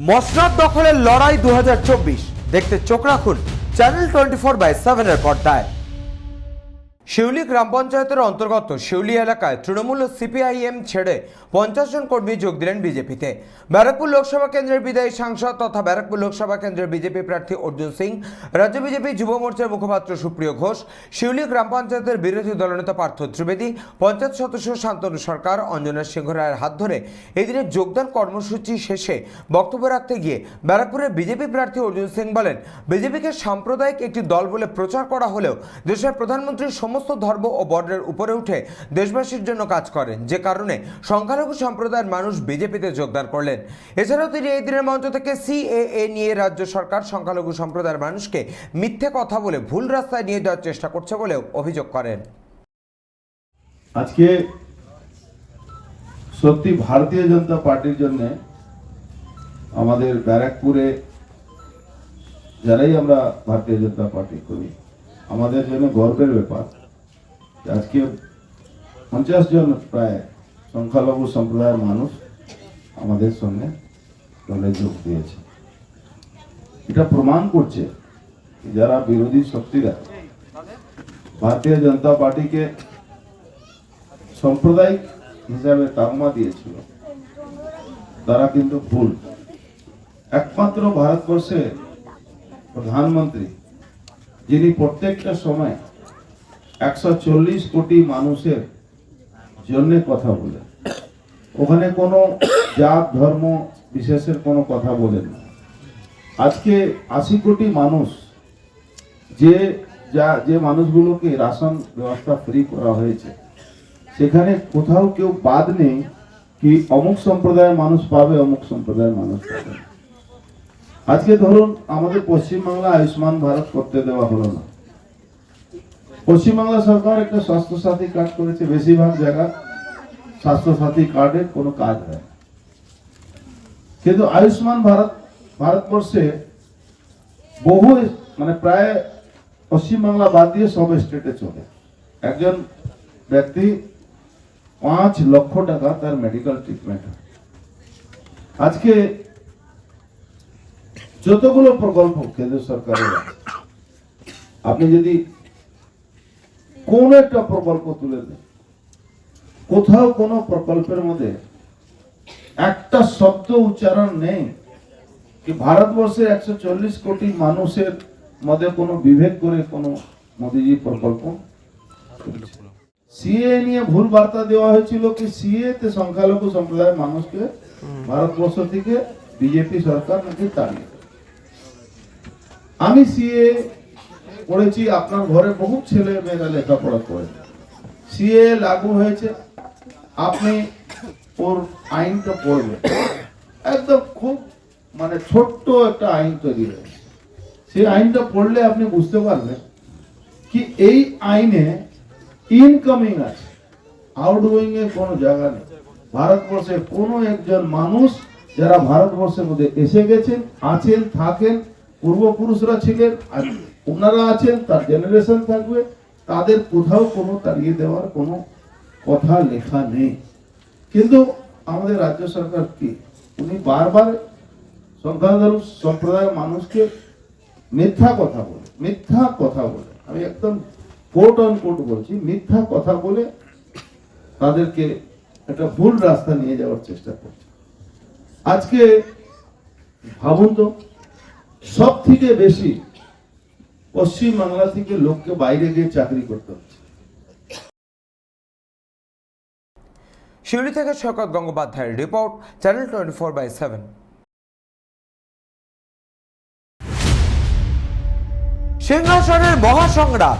মসনাদ দখলের লড়াই দু হাজার চব্বিশ। দেখতে চোখ রাখুন চ্যানেল টোয়েন্টি ফোর বাই সেভেনের পর্দায়। শিউলি গ্রাম পঞ্চায়েতের অন্তর্গত শিউলি এলাকায় তৃণমূল সিপিআইএম ছেড়ে পঞ্চাশ জন কর্মী যোগ দিলেন বিজেপিতে। ব্যারাকপুর লোকসভা কেন্দ্রের বিদায়ী সাংসদ তথা ব্যারাকপুর লোকসভা কেন্দ্রের বিজেপি প্রার্থী অর্জুন সিং, রাজ্য বিজেপি যুব মোর্চার মুখপাত্র সুপ্রিয় ঘোষ, শিউলি গ্রাম পঞ্চায়েতের বিরোধী দলনেতা পার্থ ত্রিবেদী, পঞ্চায়েত সদস্য শান্তনু সরকার, অঞ্জনা সিংহ রায়ের হাত ধরে এদিনে যোগদান কর্মসূচি শেষে বক্তব্য রাখতে গিয়ে ব্যারাকপুরের বিজেপি প্রার্থী অর্জুন সিং বলেন, বিজেপিকে সাম্প্রদায়িক একটি দল বলে প্রচার করা হলেও দেশের প্রধানমন্ত্রী সমস্ত ধর্ম ও বর্ণের উপরে উঠে দেশবাসীর জন্য কাজ করেন। যে কারণে সংখ্যালঘু সম্প্রদায়ের মানুষ বিজেপিতে যোগদান করলেন। এছাড়াও তিনি এই দিনের মঞ্চ থেকে সিএএ নিয়ে রাজ্য সরকার সংখ্যালঘু সম্প্রদায়ের মানুষকে মিথ্যে কথা বলে ভুল রাস্তায় নিয়ে যাওয়ার চেষ্টা করছে বলেও অভিযোগ করেন। আজকে সত্যি ভারতীয় জনতা পার্টির জন্য আমাদের ব্যারাকপুরে যারাই আমরা ভারতীয় জনতা পার্টি করি, আমাদের জন্য গর্বের ব্যাপার। আজকে পঞ্চাশ জন প্রায় সংখ্যালঘু সম্প্রদায়ের মানুষ আমাদের সঙ্গে দলে যোগ দিয়েছে। এটা প্রমাণ করছে যারা বিরোধী শক্তিরা, ভারতীয় জনতা পার্টিকে সাম্প্রদায়িক হিসাবে তাকমা দিয়েছিল, তারা কিন্তু ভুল। একমাত্র ভারতবর্ষে প্রধানমন্ত্রী, যিনি প্রত্যেকটা সময় একশো চল্লিশ কোটি মানুষের জন্য কথা বলে। ওখানে কোনো জাত, ধর্ম বিশেষের কোনো কথা বলেন না। আজকে আশি কোটি মানুষ যে যা, যে মানুষগুলোকে রাশন ব্যবস্থা ফ্রি করা হয়েছে, সেখানে কোথাও কেউ বাদ নেই কি অমুক সম্প্রদায়ের মানুষ পাবে, অমুক সম্প্রদায়ের মানুষ পাবে আজকে ধরুন আমাদের পশ্চিমবাংলা আয়ুষ্মান ভারত করতে দেওয়া হলো না। পশ্চিমবাংলা সরকার একটা স্বাস্থ্য সাথী কার্ড করেছে, বেশিরভাগ জায়গা স্বাস্থ্য সাথী কার্ডের কোনো কাজ হয় কিন্তু আয়ুষ্মান ভারত, ভারতবর্ষে বহু মানে প্রায় পশ্চিমবাংলা বাদ দিয়ে সব স্টেটে চলে। একজন ব্যক্তি পাঁচ লক্ষ টাকা তার মেডিকেল ট্রিটমেন্ট আজকে যতগুলো প্রকল্প কেন্দ্র সরকারের আপনি যদি কোন একটা প্রকল্প তুলে দেয় কোথাও কোনো প্রকল্পের মধ্যে একটা শব্দ উচ্চারণ নেই কি ভারতবর্ষের একশো চল্লিশ কোটি মানুষের মধ্যে কোনো বিভেদ করে কোনো মোদিজি প্রকল্প সিএ নিয়ে ভুল বার্তা দেওয়া হয়েছিল কি সিএ তে সংখ্যালঘু সম্প্রদায়ের মানুষকে ভারতবর্ষ থেকে বিজেপি সরকার নাকি তাড়িয়ে। আমি সিএ পড়েছি, আপনার ঘরে বহু ছেলে মেয়েরা লেখাপড়া করে। সিএ লাগু হয়েছে, আপনি ওর আইনটা পড়বেন। একদম খুব মানে ছোট্ট একটা আইন তৈরি হয়েছে। সেই আইনটা পড়লে আপনি বুঝতে পারবেন কি এই আইনে ইনকামিং আছে। আউটগোয়িং এর কোনো জায়গা নেই। ভারতবর্ষের কোনো একজন মানুষ যারা ভারতবর্ষের মধ্যে এসে গেছেন, আছেন, থাকেন পূর্বপুরুষরা ছিলেন আর ওনারা আছেন, তার জেনারেশন থাকবে। তাদের কোথাও কোনো তাড়িয়ে দেওয়ার কোনো কথা লেখা নেই। কিন্তু আমাদের রাজ্য সরকার কি? উনি বারবার সংখ্যালঘু সম্প্রদায়ের মানুষকে মিথ্যা কথা বলে, মিথ্যা কথা বলে। আমি একদম কোট অন কোট বলছি, মিথ্যা কথা বলে তাদেরকে একটা ভুল রাস্তা নিয়ে যাওয়ার চেষ্টা করছে। আজকে ভাবুন তো সব থেকে বেশি পশ্চিম বাংলা থেকে লোককে বাইরে গিয়ে চাকরি করতে হচ্ছে। শিউলি থেকে শকত গঙ্গোপাধ্যায়ের report, channel twenty four by seven. সিংহাসনের মহাসংগ্রাম